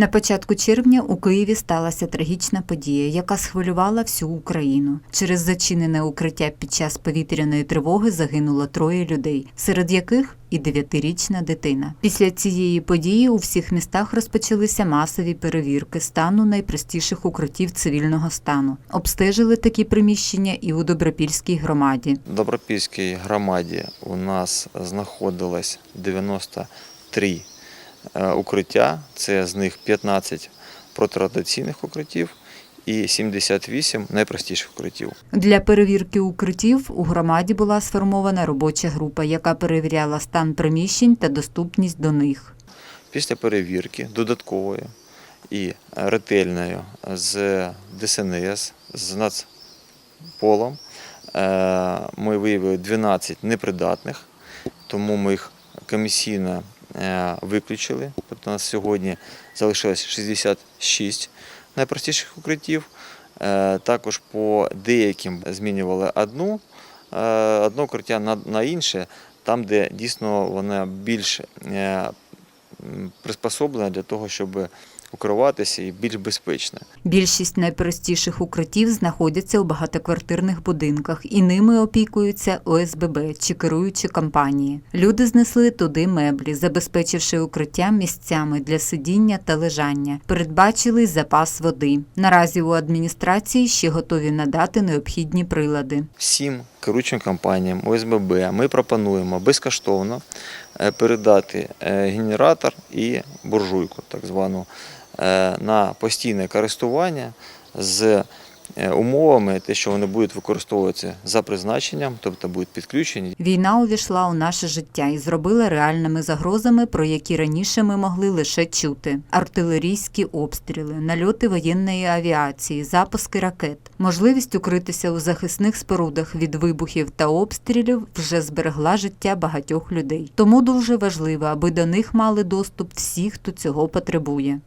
На початку червня у Києві сталася трагічна подія, яка схвилювала всю Україну. Через зачинене укриття під час повітряної тривоги загинуло троє людей, серед яких і дев'ятирічна дитина. Після цієї події у всіх містах розпочалися масові перевірки стану найпростіших укриттів цивільного стану. Обстежили такі приміщення і у Добропільській громаді. В Добропільській громаді у нас знаходилось 93 е, укриття, це з них 15 протирадіаційних укриттів і 78 найпростіших укриттів. Для перевірки укриттів у громаді була сформована робоча група, яка перевіряла стан приміщень та доступність до них. Після перевірки додаткової і ретельної з ДСНС, з Нацполом е, ми виявили 12 непридатних, тому ми їх комісійно е, виключили. Тобто у нас сьогодні залишилось 66 найпростіших укриттів. Е, Також по деяким змінювали одну, е, одне укриття на, інше, там, де дійсно вона більш е, приспособлена для того, щоб укриватися і більш безпечна. Більшість найпростіших укриттів знаходяться у багатоквартирних будинках, і ними опікуються ОСББ чи керуючі компанії. Люди знесли туди меблі, забезпечивши укриття місцями для сидіння та лежання. Передбачили запас води. Наразі у адміністрації ще готові надати необхідні прилади. Всім керуючим компаніям ОСББ ми пропонуємо безкоштовно е, передати е, генератор і буржуйку, так звану, на постійне користування з е, умовами, те, що вони будуть використовуватися за призначенням, тобто будуть підключені. Війна увійшла у наше життя і зробила реальними загрозами, про які раніше ми могли лише чути: артилерійські обстріли, нальоти воєнної авіації, запуски ракет. Можливість укритися у захисних спорудах від вибухів та обстрілів вже зберегла життя багатьох людей. Тому дуже важливо, аби до них мали доступ всі, хто цього потребує.